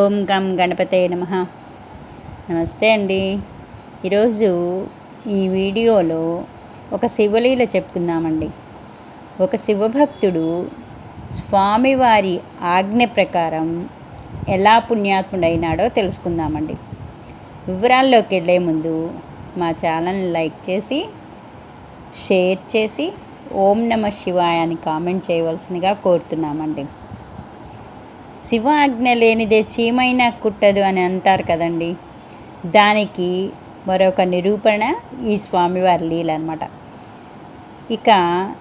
ఓం గం గణపతే నమ. నమస్తే అండి. ఈరోజు ఈ వీడియోలో ఒక శివలీల చెప్పుకుందామండి ఒక శివభక్తుడు స్వామివారి ఆజ్ఞ ప్రకారం ఎలా పుణ్యాత్ముడైనాడో తెలుసుకుందామండి. వివరాల్లోకి వెళ్ళే ముందు మా ఛానల్ని లైక్ చేసి షేర్ చేసి ఓం నమ శివాయ అని కామెంట్ చేయవలసిందిగా కోరుతున్నామండి. శివ ఆజ్ఞ లేనిదే చీమైనా కుట్టదు అని అంటారు కదండి. దానికి మరొక నిరూపణ ఈ స్వామివారి లీల అనమాట ఇక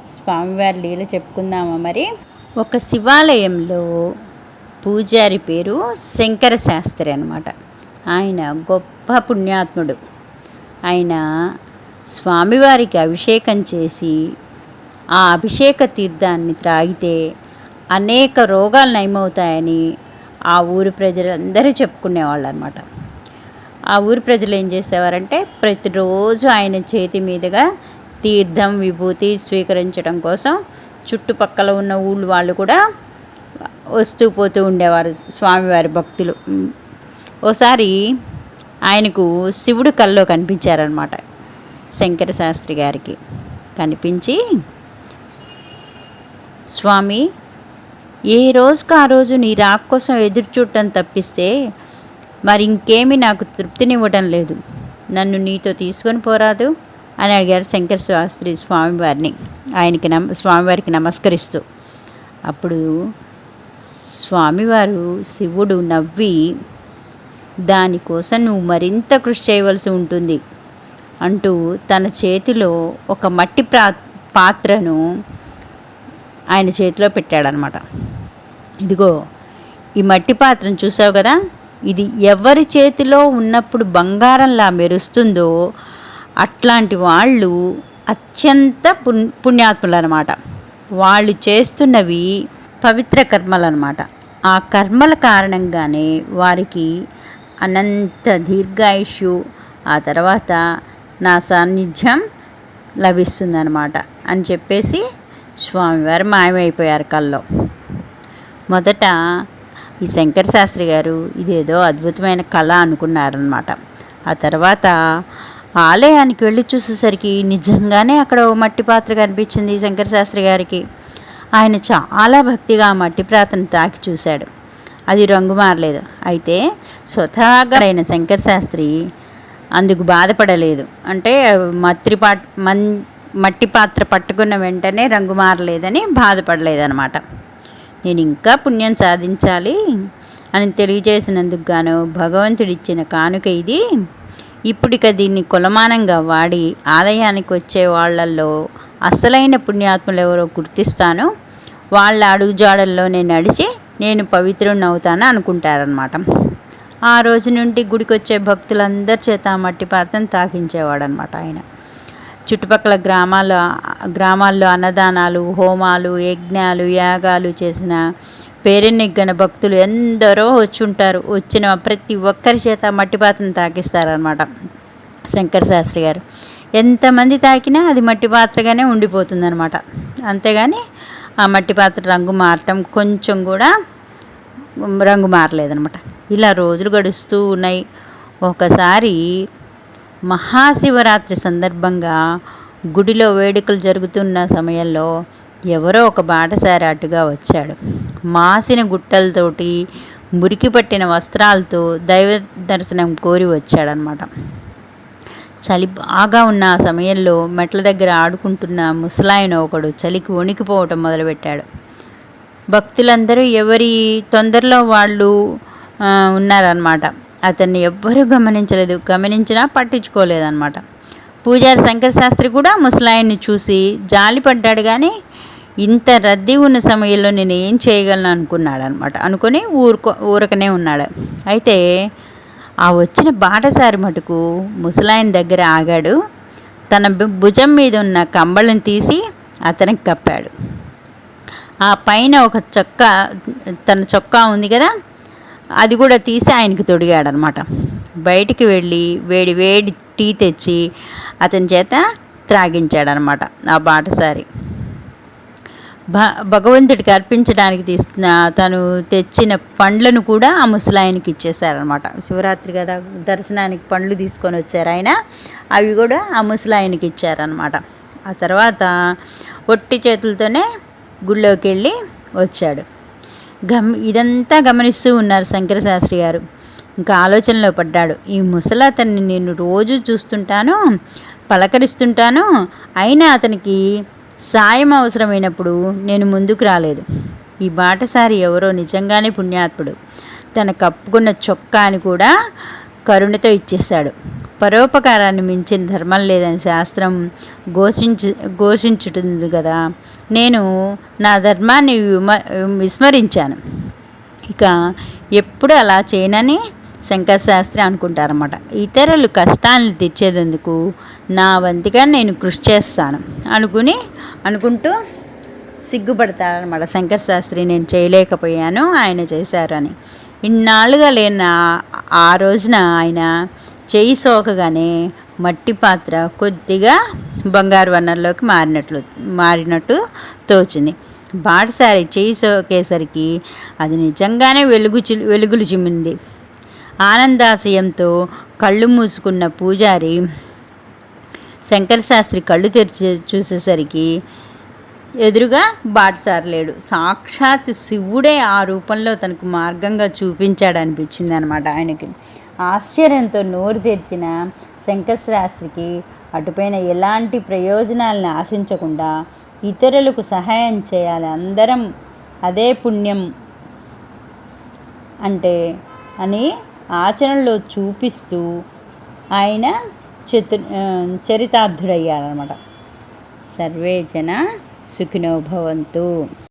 స్వామివారి లీల చెప్పుకుందామా మరి? ఒక శివాలయంలో పూజారి పేరు శంకర శాస్త్రి అనమాట ఆయన గొప్ప పుణ్యాత్ముడు. ఆయన స్వామివారికి అభిషేకం చేసి ఆ అభిషేక తీర్థాన్ని త్రాగితే అనేక రోగాలు నయమవుతాయని ఆ ఊరి ప్రజలందరూ చెప్పుకునేవాళ్ళు అనమాట ఆ ఊరి ప్రజలు ఏం చేసేవారంటే ప్రతిరోజు ఆయన చేతి మీదుగా తీర్థం విభూతి స్వీకరించడం కోసం చుట్టుపక్కల ఉన్న ఊళ్ళు వాళ్ళు కూడా వస్తూ పోతూ ఉండేవారు స్వామివారి భక్తులు. ఓసారి ఆయనకు శివుడు కల్లో కనిపించారనమాట శంకర శాస్త్రి గారికి. కనిపించి స్వామి ఏ రోజుకు ఆ రోజు నీ రాక్ కోసం ఎదురు చూడటం తప్పిస్తే మరి ఇంకేమీ నాకు తృప్తినివ్వడం లేదు. నన్ను నీతో తీసుకొని పోరాదు అని అడిగారు శంకర శాస్త్రి స్వామివారిని. ఆయనకి నమ స్వామివారికి నమస్కరిస్తూ. అప్పుడు స్వామివారు శివుడు నవ్వి దానికోసం నువ్వు మరింత కృషి చేయవలసి ఉంటుంది అంటూ తన చేతిలో ఒక మట్టి ప్రా పాత్రను ఆయన చేతిలో పెట్టాడనమాట. ఇదిగో ఈ మట్టి పాత్రను చూసావు కదా? ఇది ఎవరి చేతిలో ఉన్నప్పుడు బంగారంలా మెరుస్తుందో అట్లాంటి వాళ్ళు అత్యంత పుణ్య పుణ్యాత్ములు అనమాట వాళ్ళు చేస్తున్నవి పవిత్ర కర్మలు అనమాట ఆ కర్మల కారణంగానే వారికి అనంత దీర్ఘాయుష్యు ఆ తర్వాత నా సాన్నిధ్యం లభిస్తుందన్నమాట అని చెప్పేసి స్వామివారు మాయమైపోయారు కల్లో. మొదట ఈ శంకర శాస్త్రి గారు ఇదేదో అద్భుతమైన కళ అనుకున్నారనమాట ఆ తర్వాత ఆలయానికి వెళ్ళి చూసేసరికి నిజంగానే అక్కడ ఓ మట్టి పాత్ర కనిపించింది శంకర శాస్త్రి గారికి. ఆయన చాలా భక్తిగా ఆ మట్టి పాత్రను తాకి చూశాడు. అది రంగు మారలేదు. అయితే స్వతహాగా అయిన శంకర శాస్త్రి అందుకు బాధపడలేదు. అంటే మత్రి పా మన్ మట్టి పాత్ర పట్టుకున్న వెంటనే రంగు మారలేదని బాధపడలేదన్నమాట. నేను ఇంకా పుణ్యం సాధించాలి అని తెలియజేసినందుకు గాను భగవంతుడిచ్చిన కానుక ఇది. ఇప్పుడిక దీన్ని కులమానంగా వాడి ఆలయానికి వచ్చే వాళ్ళల్లో అసలైన పుణ్యాత్ములు ఎవరో గుర్తిస్తాను. వాళ్ళ అడుగుజాడల్లోనే నడిచి నేను పవిత్రుని అవుతాను అనుకుంటారనమాట ఆ రోజు నుండి గుడికొచ్చే భక్తులందరి చేత మట్టి పాత్రను తాకించేవాడనమాట ఆయన. చుట్టుపక్కల గ్రామాల గ్రామాల్లో అన్నదానాలు హోమాలు యజ్ఞాలు యాగాలు చేసిన పేరెన్నిగ్గన భక్తులు ఎందరో వచ్చి ఉంటారు వచ్చిన ప్రతి ఒక్కరి చేత మట్టిపాత్రను తాకిస్తారనమాట శంకర శాస్త్రి గారు. ఎంతమంది తాకినా అది మట్టి పాత్రగానే ఉండిపోతుందనమాట అంతేగాని ఆ మట్టి పాత్ర రంగు మారటం కొంచెం కూడా రంగు మారలేదనమాట ఇలా రోజులు గడుస్తూ ఉన్నాయి. ఒకసారి మహాశివరాత్రి సందర్భంగా గుడిలో వేడుకలు జరుగుతున్న సమయంలో ఎవరో ఒక బాటసారి అటుగా వచ్చాడు. మాసిన గుట్టలతోటి మురికి పట్టిన వస్త్రాలతో దైవ దర్శనం కోరి వచ్చాడనమాట చలి బాగా ఉన్న ఆ సమయంలో మెట్ల దగ్గర ఆడుకుంటున్న ముసలాయన ఒకడు చలికి వణికిపోవటం మొదలుపెట్టాడు. భక్తులందరూ ఎవరి తొందరలో వాళ్ళు ఉన్నారనమాట అతన్ని ఎవ్వరూ గమనించలేదు. గమనించినా పట్టించుకోలేదన్నమాట. పూజారి శంకర శాస్త్రి కూడా ముసలాయన్ని చూసి జాలిపడ్డాడు కానీ ఇంత రద్దీ ఉన్న సమయంలో నేను ఏం చేయగలను అనుకున్నాడు అనమాట అనుకొని ఊరుకో ఊరకనే ఉన్నాడు. అయితే ఆ వచ్చిన బాటసారి మటుకు ముసలాయన దగ్గర ఆగాడు. తన భుజం మీద ఉన్న కంబళం తీసి అతనికి కప్పాడు. ఆ పైన ఒక చొక్కా తన చొక్కా ఉంది కదా అది కూడా తీసి ఆయనకి తొడిగాడనమాట. బయటికి వెళ్ళి వేడి వేడి టీ తెచ్చి అతని చేత త్రాగించాడనమాట ఆ బాటసారి. భ భగవంతుడికి అర్పించడానికి తీస్తున్న తను తెచ్చిన పండ్లను కూడా ఆ ముసలాయనకి ఇచ్చేసారనమాట శివరాత్రి కదా దర్శనానికి పండ్లు తీసుకొని వచ్చారు ఆయన. అవి కూడా ఆ ముసలాయనకి ఇచ్చారనమాట. ఆ తర్వాత ఒట్టి చేతులతోనే గుళ్ళోకి వెళ్ళి వచ్చాడు. గమ్ ఇదంతా గమనిస్తూ ఉన్నారు శంకరశాస్త్రి గారు. ఇంకా ఆలోచనలో పడ్డాడు. ఈ ముసలతన్ని నేను రోజు చూస్తుంటాను పలకరిస్తుంటాను అయినా అతనికి సాయం అవసరమైనప్పుడు నేను ముందుకు రాలేదు. ఈ బాటసారి ఎవరో నిజంగానే పుణ్యాత్ముడు. తన కప్పుకున్న చొక్కాని కూడా కరుణతో ఇచ్చేశాడు. పరోపకారాన్ని మించిన ధర్మం లేదని శాస్త్రం ఘోషించు ఘోషించుతుంది కదా. నేను నా ధర్మాన్ని విమ విస్మరించాను. ఇక ఎప్పుడు అలా చేయనని శంకరశాస్త్రి అనుకుంటారన్నమాట. ఇతరులు కష్టాలను తీర్చేందుకు నా వంతుగా నేను కృషి చేస్తాను అనుకుని అనుకుంటూ సిగ్గుపడతారనమాట శంకరశాస్త్రి నేను చేయలేకపోయాను ఆయన చేశారని. ఇన్నాళ్ళుగా లేని ఆ రోజున ఆయన చేయి సోకగానే మట్టి పాత్ర కొద్దిగా బంగారు వర్ణంలోకి మారినట్లు మారినట్టు తోచింది. బాటసారి చేయి సోకేసరికి అది నిజంగానే వెలుగు వెలుగులు చిమ్మింది. ఆనందాశయంతో కళ్ళు మూసుకున్న పూజారి శంకర శాస్త్రి కళ్ళు తెరిచి చూసేసరికి ఎదురుగా బాటసారి లేడు. సాక్షాత్ శివుడే ఆ రూపంలో తనకు మార్గంగా చూపించాడు అనిపించింది అనమాట ఆయనకి. ఆశ్చర్యంతో నోరు తెరిచిన శంకరశాస్త్రికి అటుపైన ఎలాంటి ప్రయోజనాలను ఆశించకుండా ఇతరులకు సహాయం చేయాలి. అందరం అదే పుణ్యం అంటే అని ఆచరణలో చూపిస్తూ ఆయన చతు చరితార్థుడయ్యారనమాట సర్వే జన సుఖినోభవంతు